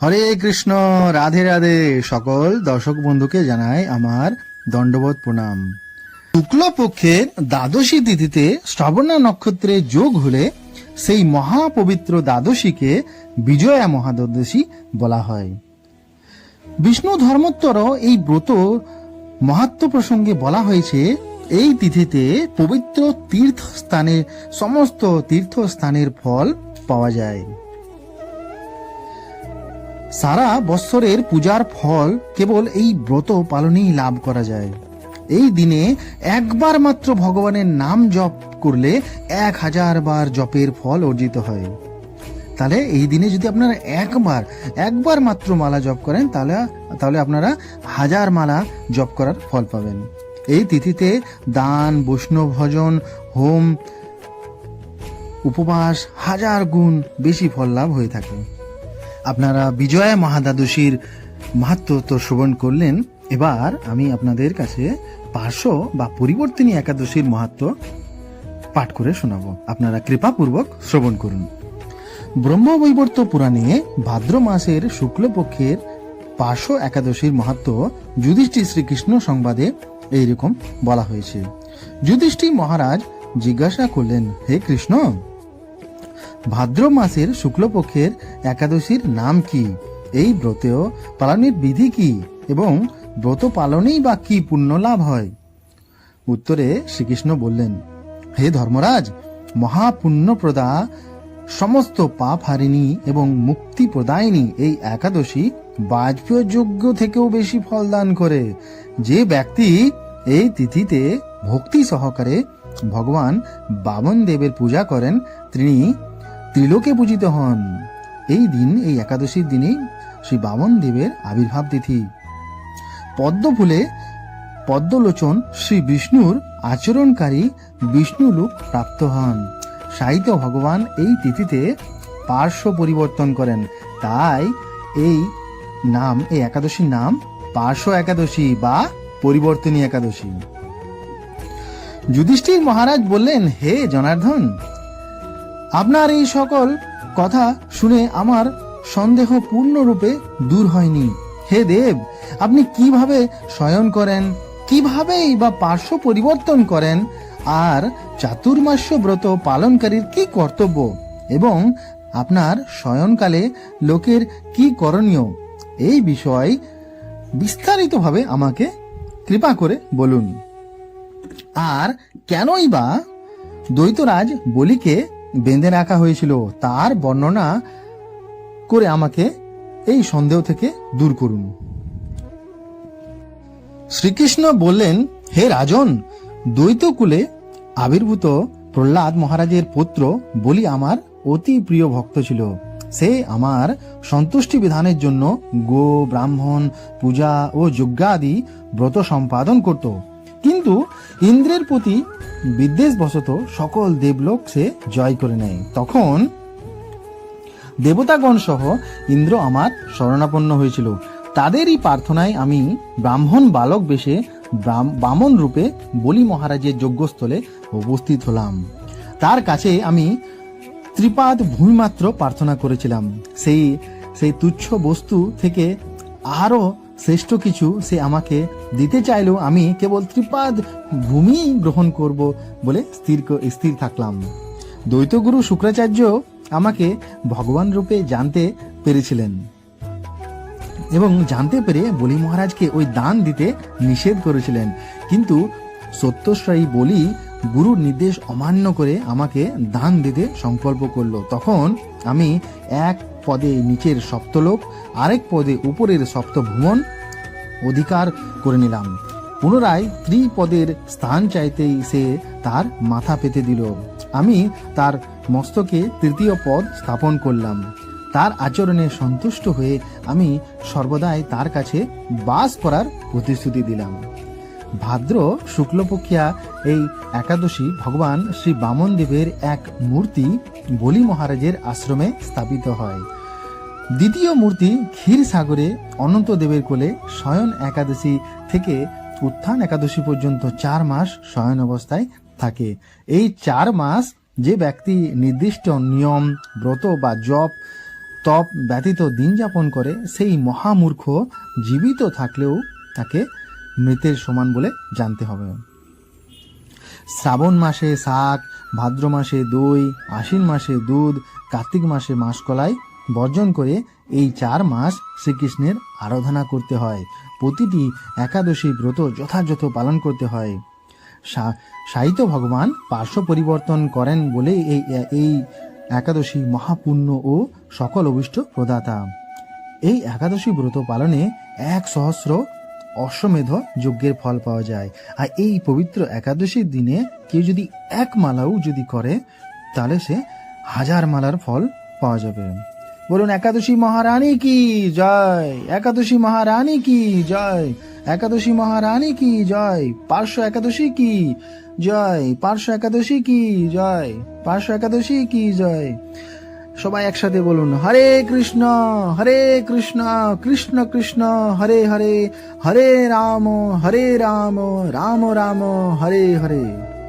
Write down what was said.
হরে কৃষ্ণ, রাধে রাধে। সকল দর্শক বন্ধুকে জানাই আমার দণ্ডবোধ প্রণাম। শুক্লপক্ষের দ্বাদশী তিথিতে শ্রবণা নক্ষত্রে যোগ হলে সেই মহাপবিত্র দ্বাদশীকে বিজয়া মহাদ্বাদশী বলা হয়। বিষ্ণু ধর্মোত্তর এই ব্রত মহাত্ম প্রসঙ্গে বলা হয়েছে, এই তিথিতে পবিত্র তীর্থস্থানে, সমস্ত তীর্থস্থানের ফল পাওয়া যায়। সারা বৎসরের পূজার ফল কেবল এই ব্রত পালনেই লাভ করা যায়। এই দিনে একবার মাত্র ভগবানের নাম জপ করলে এক হাজার বার জপের ফল অর্জিত হয়। তাহলে এই দিনে যদি আপনারা একবার একবার মাত্র মালা জপ করেন, তাহলে তাহলে আপনারা হাজার মালা জপ করার ফল পাবেন। এই তিথিতে দান, বৈষ্ণব ভজন, হোম, উপবাস, হাজার গুণ বেশি ফল লাভ হয়ে থাকে। আপনারা বিজয়া মহাদ্বাদশীর মাহাত্ম তো শ্রবণ করলেন। এবার আমি আপনাদের কাছে পার্শ্ব বা পরিবর্তনী একাদশীর মাহাত্ম পাঠ করে শোনাবো। আপনারা কৃপাপূর্বক শ্রবণ করুন। ব্রহ্মবৈবর্ত পুরাণে ভাদ্র মাসের শুক্লপক্ষের পার্শ্ব একাদশীর মাহাত্ম যুধিষ্ঠির শ্রীকৃষ্ণ সংবাদে এইরকম বলা হয়েছে। যুধিষ্ঠির মহারাজ জিজ্ঞাসা করলেন, হে কৃষ্ণ ভাদ্র মাসের শুক্লপক্ষের একাদশীর নাম কি? এই ব্রতেও পালনের বিধি কি? এবং ব্রত পালনেই বা কি পুণ্য লাভ হয়? উত্তরে শ্রীকৃষ্ণ বললেন, হে ধর্মরাজ, মহাপুণ্যপ্রদা সমস্ত পাপ হারিণী এবং মুক্তি প্রদায়িনী এই একাদশী বাজপেয় যজ্ঞ থেকেও বেশি ফল দান করে। যে ব্যক্তি এই তিথিতে ভক্তি সহকারে ভগবান বামন দেবের পূজা করেন, তিনি ত্রিলোকে পূজিত হন। এই দিন, এই একাদশীর দিনেই শ্রী বামন দেবের আবির্ভাব তিথি। পদ্ম ফুলে পদ্মলোচন শ্রী বিষ্ণুর আচরণকারী বিষ্ণু লোক প্রাপ্ত হন। সাহিত্য ভগবান এই তিথিতে পার্শ্ব পরিবর্তন করেন। তাই এই নাম, এই একাদশীর নাম পার্শ্ব একাদশী বা পরিবর্তনী একাদশী। যুধিষ্ঠির মহারাজ বললেন, হে জনার্দন আপনার এই সকল কথা শুনে আমার সন্দেহ পূর্ণরূপে দূর হয়নি। হে দেব, আপনি কীভাবে শয়ন করেন, কিভাবেই বা পার্শ্ব পরিবর্তন করেন, আর চাতুর্মাস্য ব্রত পালনকারীর কি কর্তব্য, এবং আপনার শয়নকালে লোকের কি করণীয়, এই বিষয় বিস্তারিতভাবে আমাকে কৃপা করে বলুন। আর কেনই বা দ্বৈতরাজ বলিকে বেঁধে রাখা হয়েছিল, তার বর্ণনা করে আমাকে এই সন্দেহ থেকে দূর করুন। শ্রীকৃষ্ণ বললেন, হে রাজন, দ্বৈতকুলে আবির্ভূত প্রহ্লাদ মহারাজের পুত্র বলি আমার অতি প্রিয় ভক্ত ছিল। সে আমার সন্তুষ্টি বিধানের জন্য গো, ব্রাহ্মণ, পূজা ও যজ্ঞাদি ব্রত সম্পাদন করত। কিন্তু ইন্দ্রের প্রতি বিদ্বেষবশত সকল দেবলোক সে জয় করে নেয়। তখন দেবতাগণ সহ ইন্দ্র আমার শরণাপন্ন হয়েছিল। তাদেরই প্রার্থনায় আমি ব্রাহ্মণ বালক বেশে বামন রূপে বলি মহারাজের যজ্ঞস্থলে উপস্থিত হলাম। তার কাছে আমি ত্রিপাদ ভূমিমাত্র প্রার্থনা করেছিলাম। সেই সেই তুচ্ছ বস্তু থেকে আরও শ্রেষ্ঠ কিছু সে আমাকে দিতে চাইলেও আমি কেবল ত্রিপাদ ভূমি গ্রহণ করব বলে স্থির স্থির থাকলাম। দ্বৈতগুরু শুক্রাচার্য আমাকে ভগবান রূপে জানতে পেরেছিলেন এবং জানতে পেরে বলি মহারাজকে ওই দান দিতে নিষেধ করেছিলেন। কিন্তু সত্যশ্রয়ী বলি গুরুর নির্দেশ অমান্য করে আমাকে দান দিতে সংকল্প করল। তখন আমি এক পদে নিচের সপ্তলোক, আরেক পদে উপরের সপ্তভুবন অধিকার করে নিলাম। পুনরায় ত্রিপদের স্থান চাইতেই সে তার মাথা পেতে দিল। আমি তার মস্তকে তৃতীয় পদ স্থাপন করলাম। তার আচরণে সন্তুষ্ট হয়ে আমি সর্বদাই তার কাছে বাস করার প্রতিশ্রুতি দিলাম। ভাদ্র শুক্লপক্ষিয়া এই একাদশী ভগবান শ্রী বামন দেবের এক মূর্তি বলি মহারাজের আশ্রমে স্থাপিত হয়। দ্বিতীয় মূর্তি ক্ষীর সাগরে অনন্ত দেবের কোলে শয়ন একাদশী থেকে উত্থান একাদশী পর্যন্ত চার মাস শয়ন অবস্থায় থাকে। এই চার মাস যে ব্যক্তি নির্দিষ্ট নিয়ম, ব্রত বা জপ, তপ ব্যতীত দিন যাপন করে, সেই মহামূর্খ জীবিত থাকলেও তাকে মৃতের সমান বলে জানতে হবে। শ্রাবণ মাসে শাক, ভাদ্র মাসে দই, আশ্বিন মাসে দুধ, কার্তিক মাসে মাসকলাই বর্জন করে এই চার মাস শ্রীকৃষ্ণের আরাধনা করতে হয়। প্রতিটি একাদশী ব্রত যথাযথ পালন করতে হয়। সাহিত্য ভগবান পার্শ্ব পরিবর্তন করেন বলে এই এই একাদশী মহাপুণ্য ও সকল অভিষ্ট প্রদাতা। এই একাদশী ব্রত পালনে এক সহস্র অশ্বমেধ যজ্ঞের ফল পাওয়া যায়। আর এই পবিত্র একাদশীর দিনে কেউ যদি এক মালাও যদি করে, তাহলে সে হাজার মালার ফল পাওয়া যাবে। বলুন, একাদশী মহারানী কি জয়? একাদশী মহারানী কি জয়? একাদশী মহারানী কি জয়? পার্শ্ব একাদশী কি জয়? পার্শ্ব একাদশী কি জয়? পার্শ্ব একাদশী কি জয়? সবাই একসাথে বলুন, হরে কৃষ্ণ হরে কৃষ্ণ কৃষ্ণ কৃষ্ণ, হরে হরে হরে রাম হরে রাম রাম রাম, হরে হরে।